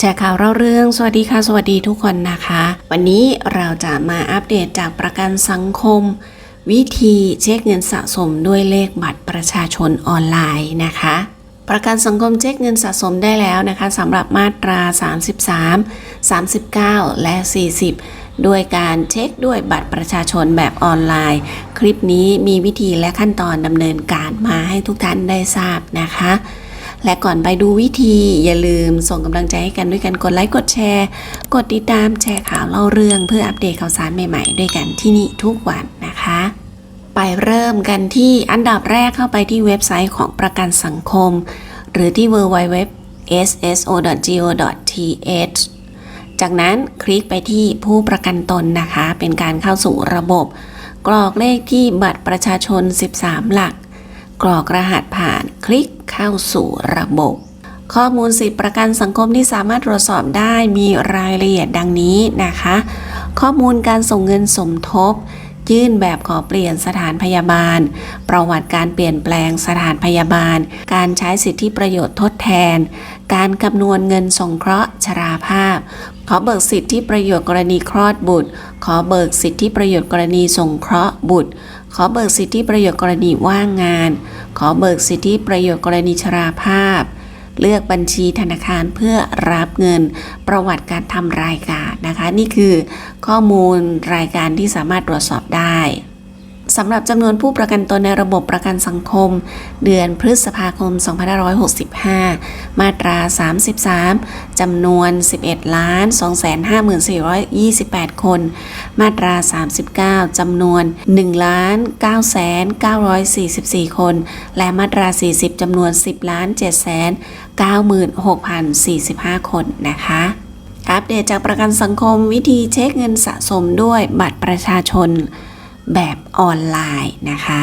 แชร์ข่าวเล่าเรื่อง สวัสดีค่ะ สวัสดีทุกคนนะคะ วันนี้เราจะมาอัปเดตจากประกันสังคม วิธีเช็คเงินสะสมด้วยเลขบัตรประชาชนออนไลน์นะคะ ประกันสังคมเช็คเงินสะสมได้แล้วนะคะสำหรับมาตรา 33 39 และ 40 ด้วยการเช็คด้วยบัตรประชาชนแบบออนไลน์ คลิปนี้มีวิธีและขั้นตอนดำเนินการมาให้ทุกท่านได้ทราบนะคะ และก่อนไปดูวิธีอย่าลืมส่งกำลังใจให้กันด้วยกันกดไลค์กดแชร์ กดติดตามแชร์ข่าวเล่าเรื่องเพื่ออัปเดตข่าวสารใหม่ๆ ด้วยกันที่นี่ทุกวันนะคะ ไปเริ่มกันที่อันดับแรกเข้าไปที่เว็บไซต์ของประกันสังคม หรือที่ www sso.go.th จากนั้นคลิกไปที่ผู้ประกันตนนะคะ เป็นการเข้าสู่ระบบ กรอกเลขที่บัตรประชาชน 13 หลัก กรอกรหัสผ่านคลิก เข้าสู่ระบบ ข้อมูลสิทธิประกันสังคมที่สามารถตรวจสอบได้มีรายละเอียดดังนี้นะคะ ข้อมูลการส่งเงินสมทบ ยื่นแบบขอเปลี่ยนสถานพยาบาล ประวัติการเปลี่ยนแปลงสถานพยาบาล การใช้สิทธิประโยชน์ทดแทน การคำนวณเงินสงเคราะห์ชราภาพขอเบิกสิทธิประโยชน์กรณีคลอดบุตร ขอเบิกสิทธิประโยชน์กรณีสงเคราะห์บุตร ขอเบิกสิทธิประโยชน์กรณีว่างงาน ขอเบิกสิทธิประโยชน์กรณีชราภาพ เลือกบัญชีธนาคารเพื่อรับเงินประวัติการทำรายการนะคะ นี่คือข้อมูลรายการที่สามารถตรวจสอบได้ สำหรับจำนวนผู้ประกันตนในระบบประกันสังคม เดือนพฤษภาคม 2565 มาตรา 33 จำนวน 11 ล้าน 254,28 คน มาตรา 39 จำนวน 1 ล้าน9แสน944 คน และมาตรา 40 จำนวน 10 ล้าน7แสน96,045 คนนะคะอัปเดตจากประกันสังคมวิธีเช็คเงินสะสมด้วยบัตรประชาชน แบบออนไลน์นะคะ